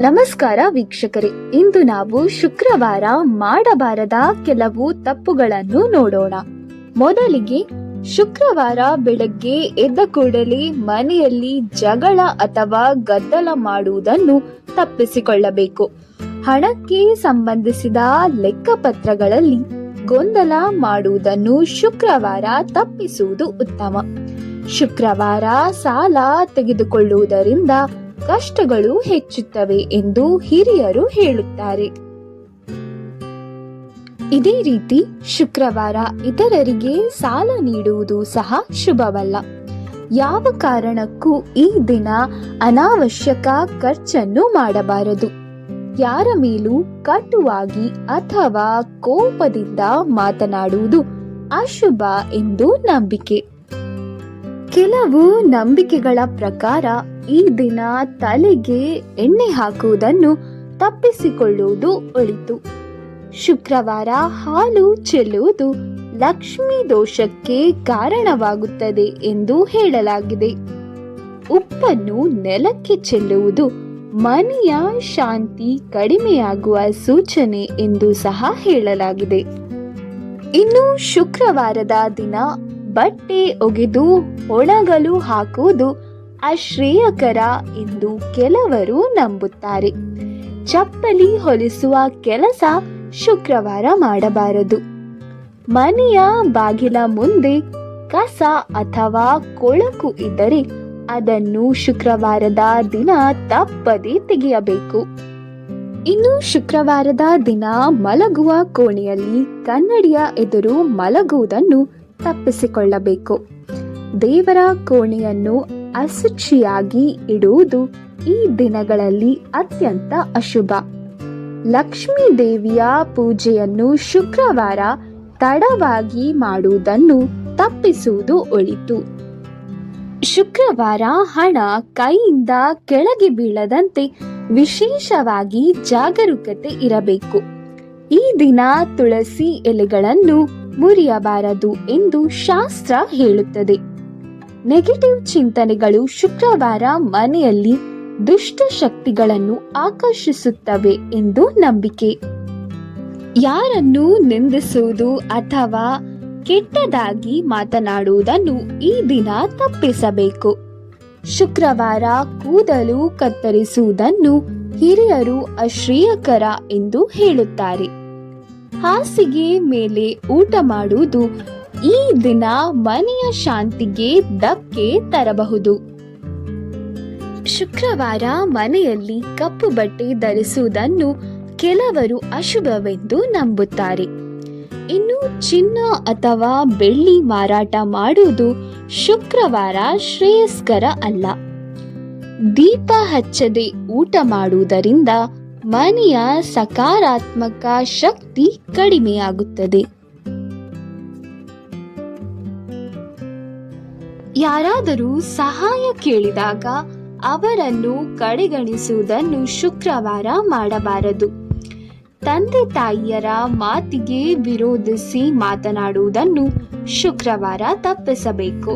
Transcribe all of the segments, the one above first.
ನಮಸ್ಕಾರ ವೀಕ್ಷಕರೇ. ಇಂದು ನಾವು ಶುಕ್ರವಾರ ಮಾಡಬಾರದ ಕೆಲವು ತಪ್ಪುಗಳನ್ನು ನೋಡೋಣ. ಮೊದಲಿಗೆ, ಶುಕ್ರವಾರ ಬೆಳಗ್ಗೆ ಎದ್ದ ಕೂಡಲೇ ಮನೆಯಲ್ಲಿ ಜಗಳ ಅಥವಾ ಗದ್ದಲ ಮಾಡುವುದನ್ನು ತಪ್ಪಿಸಿಕೊಳ್ಳಬೇಕು. ಹಣಕ್ಕೆ ಸಂಬಂಧಿಸಿದ ಲೆಕ್ಕಪತ್ರಗಳಲ್ಲಿ ಗೊಂದಲ ಮಾಡುವುದನ್ನು ಶುಕ್ರವಾರ ತಪ್ಪಿಸುವುದು ಉತ್ತಮ. ಶುಕ್ರವಾರ ಸಾಲ ತೆಗೆದುಕೊಳ್ಳುವುದರಿಂದ ಕಷ್ಟಗಳು ಹೆಚ್ಚುತ್ತವೆ ಎಂದು ಹಿರಿಯರು ಹೇಳುತ್ತಾರೆ. ಇದೇ ರೀತಿ ಶುಕ್ರವಾರ ಇತರರಿಗೆ ಸಾಲ ನೀಡುವುದು ಸಹ ಶುಭವಲ್ಲ. ಯಾವ ಕಾರಣಕ್ಕೂ ಈ ದಿನ ಅನಾವಶ್ಯಕ ಖರ್ಚನ್ನು ಮಾಡಬಾರದು. ಯಾರ ಮೇಲೂ ಕಟುವಾಗಿ ಅಥವಾ ಕೋಪದಿಂದ ಮಾತನಾಡುವುದು ಅಶುಭ ಎಂದು ನಂಬಿಕೆ. ಕೆಲವು ನಂಬಿಕೆಗಳ ಪ್ರಕಾರ ಈ ದಿನ ತಲೆಗೆ ಎಣ್ಣೆ ಹಾಕುವುದನ್ನು ತಪ್ಪಿಸಿಕೊಳ್ಳುವುದು ಒಳಿತು. ಶುಕ್ರವಾರ ಹಾಲು ಚೆಲ್ಲುವುದು ಲಕ್ಷ್ಮಿ ದೋಷಕ್ಕೆ ಕಾರಣವಾಗುತ್ತದೆ ಎಂದು ಹೇಳಲಾಗಿದೆ. ಉಪ್ಪನ್ನು ನೆಲಕ್ಕೆ ಚೆಲ್ಲುವುದು ಮನೆಯ ಶಾಂತಿ ಕಡಿಮೆಯಾಗುವ ಸೂಚನೆ ಎಂದು ಸಹ ಹೇಳಲಾಗಿದೆ. ಇನ್ನು ಶುಕ್ರವಾರದ ದಿನ ಬಟ್ಟೆ ಒಗೆದು ಒಣಗಲು ಹಾಕುವುದು ಅಶ್ರೇಯಕರ ಎಂದು ಕೆಲವರು ನಂಬುತ್ತಾರೆ. ಚಪ್ಪಲಿ ಹೊಲಿಸುವ ಕೆಲಸ ಶುಕ್ರವಾರ ಮಾಡಬಾರದು. ಮನೆಯ ಬಾಗಿಲ ಮುಂದೆ ಕಸ ಅಥವಾ ಕೊಳಕು ಇದ್ದರೆ ಅದನ್ನು ಶುಕ್ರವಾರದ ದಿನ ತಪ್ಪದೇ ತೆಗೆಯಬೇಕು. ಇನ್ನು ಶುಕ್ರವಾರದ ದಿನ ಮಲಗುವ ಕೋಣೆಯಲ್ಲಿ ಕನ್ನಡಿಯ ಎದುರು ಮಲಗುವುದನ್ನು ತಪ್ಪಿಸಿಕೊಳ್ಳಬೇಕು. ದೇವರ ಕೋಣೆಯನ್ನು ಅಶುಚಿಯಾಗಿ ಇಡುವುದು ಈ ದಿನಗಳಲ್ಲಿ ಅತ್ಯಂತ ಅಶುಭ. ಲಕ್ಷ್ಮೀ ದೇವಿಯ ಪೂಜೆಯನ್ನು ಶುಕ್ರವಾರ ತಡವಾಗಿ ಮಾಡುವುದನ್ನು ತಪ್ಪಿಸುವುದು ಒಳಿತು. ಶುಕ್ರವಾರ ಹಣ ಕೈಯಿಂದ ಕೆಳಗೆ ಬೀಳದಂತೆ ವಿಶೇಷವಾಗಿ ಜಾಗರೂಕತೆ ಇರಬೇಕು. ಈ ದಿನ ತುಳಸಿ ಎಲೆಗಳನ್ನು ಮುರಿಯಬಾರದು ಎಂದು ಶಾಸ್ತ್ರ ಹೇಳುತ್ತದೆ. ನೆಗೆಟಿವ್ ಚಿಂತನೆಗಳು ಶುಕ್ರವಾರ ಮನೆಯಲ್ಲಿ ದುಷ್ಟ ಶಕ್ತಿಗಳನ್ನು ಆಕರ್ಷಿಸುತ್ತವೆ ಎಂದು ನಂಬಿಕೆ. ಯಾರನ್ನು ನಿಂದಿಸುವುದು ಅಥವಾ ಕೆಟ್ಟದಾಗಿ ಮಾತನಾಡುವುದನ್ನು ಈ ದಿನ ತಪ್ಪಿಸಬೇಕು. ಶುಕ್ರವಾರ ಕೂದಲು ಕತ್ತರಿಸುವುದನ್ನು ಹಿರಿಯರು ಅಶ್ರೇಯಕರ ಎಂದು ಹೇಳುತ್ತಾರೆ. ಹಾಸಿಗೆ ಮೇಲೆ ಊಟ ಮಾಡುವುದು ಈ ದಿನ ಮನೆಯ ಶಾಂತಿಗೆ ಧಕ್ಕೆ ತರಬಹುದು. ಶುಕ್ರವಾರ ಮನೆಯಲ್ಲಿ ಕಪ್ಪು ಬಟ್ಟೆ ಧರಿಸುವುದನ್ನು ಕೆಲವರು ಅಶುಭವೆಂದು ನಂಬುತ್ತಾರೆ. ಇನ್ನು ಚಿನ್ನ ಅಥವಾ ಬೆಳ್ಳಿ ಮಾರಾಟ ಮಾಡುವುದು ಶುಕ್ರವಾರ ಶ್ರೇಯಸ್ಕರ ಅಲ್ಲ. ದೀಪ ಹಚ್ಚದೆ ಊಟ ಮಾಡುವುದರಿಂದ ಮನೆಯ ಸಕಾರಾತ್ಮಕ ಶಕ್ತಿ ಕಡಿಮೆಯಾಗುತ್ತದೆ. ಯಾರಾದರೂ ಸಹಾಯ ಕೇಳಿದಾಗ ಅವರನ್ನು ಕಡೆಗಣಿಸುವುದನ್ನು ಶುಕ್ರವಾರ ಮಾಡಬಾರದು. ತಂದೆ ತಾಯಿಯರ ಮಾತಿಗೆ ವಿರೋಧಿಸಿ ಮಾತನಾಡುವುದನ್ನು ಶುಕ್ರವಾರ ತಪ್ಪಿಸಬೇಕು.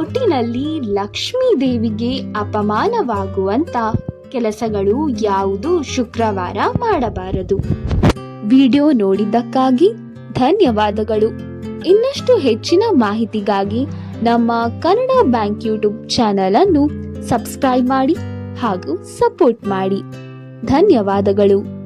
ಒಟ್ಟಿನಲ್ಲಿ ಲಕ್ಷ್ಮೀ ದೇವಿಗೆ ಅಪಮಾನವಾಗುವಂತ ಕೆಲಸಗಳು ಯಾವುದು ಶುಕ್ರವಾರ ಮಾಡಬಾರದು. ವಿಡಿಯೋ ನೋಡಿದ್ದಕ್ಕಾಗಿ ಧನ್ಯವಾದಗಳು. ಇನ್ನಷ್ಟು ಹೆಚ್ಚಿನ ಮಾಹಿತಿಗಾಗಿ ನಮ್ಮ ಕನ್ನಡ ಬ್ಯಾಂಕ್ ಯೂಟ್ಯೂಬ್ ಚಾನಲ್ ಅನ್ನು ಸಬ್ಸ್ಕ್ರೈಬ್ ಮಾಡಿ ಹಾಗೂ ಸಪೋರ್ಟ್ ಮಾಡಿ. ಧನ್ಯವಾದಗಳು.